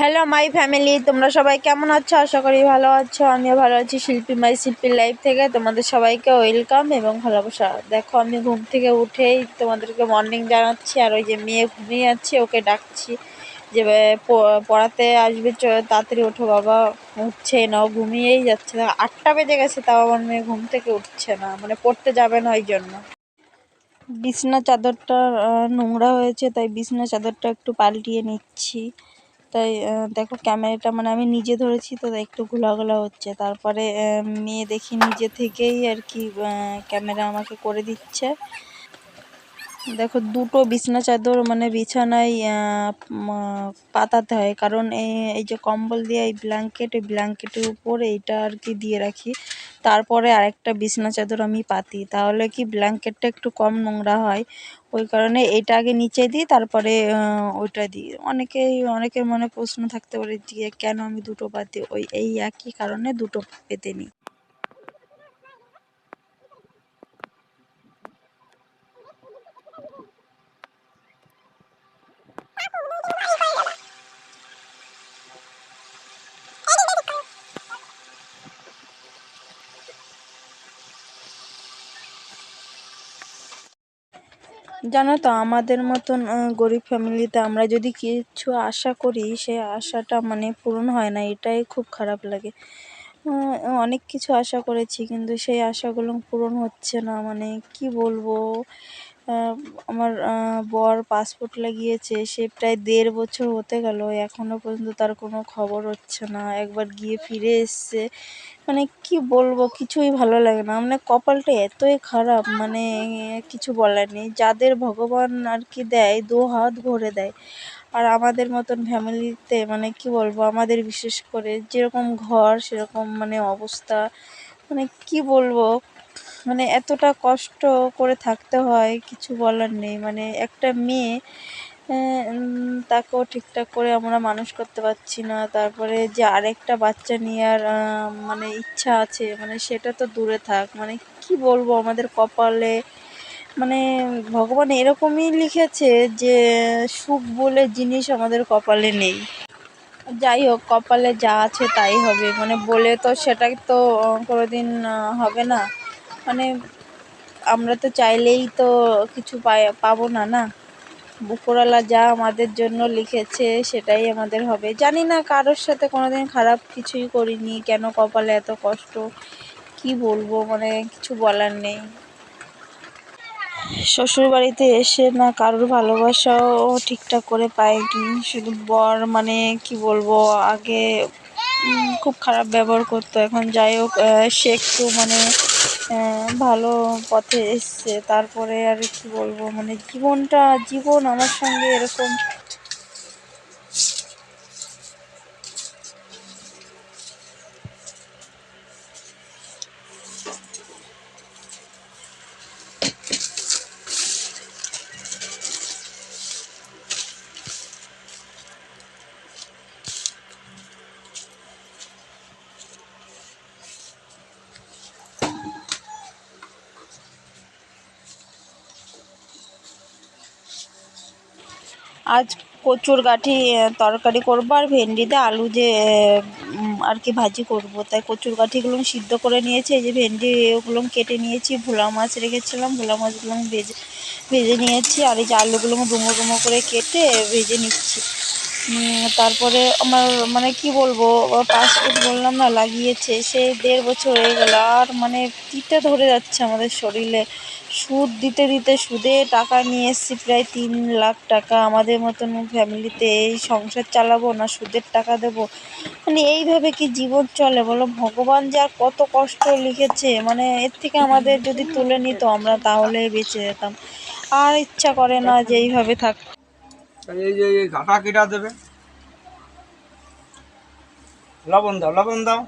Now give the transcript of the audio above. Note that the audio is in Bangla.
হ্যালো মাই ফ্যামিলি তোমরা সবাই কেমন আছো? আশা করি ভালো আছো। আমিও ভালো আছি। শিল্পী মাই শিল্পীর লাইফ থেকে তোমাদের সবাইকে ওয়েলকাম এবং ভালোবাসা। দেখো, আমি ঘুম থেকে উঠেই তোমাদেরকে মর্নিং জানাচ্ছি, আর ওই যে মেয়ে ঘুমিয়ে যাচ্ছে ওকে ডাকছি যে পড়াতে আসবে তাড়াতাড়ি ওঠো, বাবা উঠছে না ঘুমিয়েই যাচ্ছে না। আটটা বেজে গেছে, তাও আমার মেয়ে ঘুম থেকে উঠছে না মানে পড়তে যাবে না ওই জন্য। বিছনা চাদরটা নোংরা হয়েছে, তাই বিছনা চাদরটা একটু পাল্টিয়ে নিচ্ছি। তাই দেখো ক্যামেরাটা মানে আমি নিজে ধরেছি তো একটু ঘোলা ঘোলা হচ্ছে। তারপরে মেয়ে দেখি নিজে থেকেই আর কি ক্যামেরা আমাকে করে দিচ্ছে। দেখো, দুটো বিছনা চাদর মানে বিছানায় পাতাতে হয়। কারণ এই এই যে কম্বল দিয়ে এই ব্ল্যাঙ্কেট এই ব্ল্যাঙ্কেটের উপর এইটা আর কি দিয়ে রাখি। তারপরে আরেকটা বিছনা চাদর আমি পাতি। তাহলে কি ব্ল্যাঙ্কেটটা একটু কম নোংরা হয়? ওই কারণে এইটা আগে নিচে দিই, তারপরে ওইটা দিই। অনেকেই, অনেকের মনে প্রশ্ন থাকতে পারে যে কেন আমি দুটো পাতি? ওই, এই একই কারণে দুটো পেতে নিই। জানো তো, আমাদের মতন গরিব ফ্যামিলিতে আমরা যদি কিছু আশা করি, সে আশাটা মানে পূরণ হয় না, এটাই খুব খারাপ লাগে। অনেক কিছু আশা করেছি, কিন্তু সেই আশাগুলো পূরণ হচ্ছে না মানে কি বলব? আমার বর পাসপোর্ট লাগিয়েছে সে প্রায় দেড় বছর হতে গেল, এখনও পর্যন্ত তার কোনো খবর হচ্ছে না। একবার গিয়ে ফিরে এসছে মানে কি বলব, কিছুই ভালো লাগে না। মানে কপালটা এতই খারাপ মানে কিছু বলার নেই। যাদের ভগবান আর কি দেয়, দু হাত ভরে দেয়। আর আমাদের মতন ফ্যামিলিতে মানে কি বলব, আমাদের বিশেষ করে যেরকম ঘর, সেরকম মানে অবস্থা মানে কি বলব মানে এতটা কষ্ট করে থাকতে হয়, কিছু বলার নেই। মানে একটা মেয়ে তাকেও ঠিকঠাক করে আমরা মানুষ করতে পারছি না। তারপরে যে আরেকটা বাচ্চা নেওয়ার মানে ইচ্ছা আছে মানে সেটা তো দূরে থাক। মানে কি বলব আমাদের কপালে? মানে ভগবান এরকমই লিখেছে যে, সুখ বলে জিনিস আমাদের কপালে নেই। যাই হোক, কপালে যা আছে তাই হবে। মানে বলে তো সেটাই তো কোনোদিন হবে না। আমরা তো চাইলেই তো কিছু পাই, পাবো না না? উপরওয়ালা যা আমাদের জন্য লিখেছে সেটাই আমাদের হবে। জানি না কারোর সাথে কোনোদিন খারাপ কিছুই করিনি, কেন কপালে এত কষ্ট? কি বলব মানে কিছু বলার নেই। শ্বশুরবাড়িতে এসে না কারোর ভালোবাসাও ঠিকঠাক করে পাইনি, শুধু বর মানে কি বলব, আগে খুব খারাপ ব্যবহার করতো। এখন যাই হোক সে একটু মানে ভালো পথে এসছে। তারপরে আর কি বলব? মানে জীবনটা জীবন আমার সঙ্গে এরকম আজ কচুর গাঠি তরকারি করব আর ভেন্ডিতে আলু যে আর কি ভাজি করব। তাই কচুর গাঠিগুলো সিদ্ধ করে নিয়েছি, এই যে ভেন্ডি ওগুলো কেটে নিয়েছি, ভোলা মাছ রেখেছিলাম, ভোলা মাছগুলো ভেজে ভেজে নিয়েছি, আর এই যে আলুগুলো ডুমো ডুমো করে কেটে ভেজে নিচ্ছি। তারপরে আমার মানে কি বলব পাসপোর্ট বললাম না, লাগিয়েছে। সে দেড় বছর হয়ে গেল। আর মানে তিতে ধরে যাচ্ছে আমাদের শরীরে। সুদ দিতে দিতে সুদে টাকা নিয়ে এসেছি, প্রায় তিন লাখ টাকা। আমাদের মতন ফ্যামিলিতে এই সংসার চালাবো না, সুদের টাকা দেবো? মানে এইভাবে কি জীবন চলে বলো? ভগবান যা কত কষ্ট লিখেছে। মানে এর থেকে আমাদের যদি তুলে নিত, আমরা তাহলে বেঁচে যেতাম। আর ইচ্ছা করে না যে এইভাবে থাক এই যে ঘাটা কেটা দেবে। লবণ দাও লবণ দাও।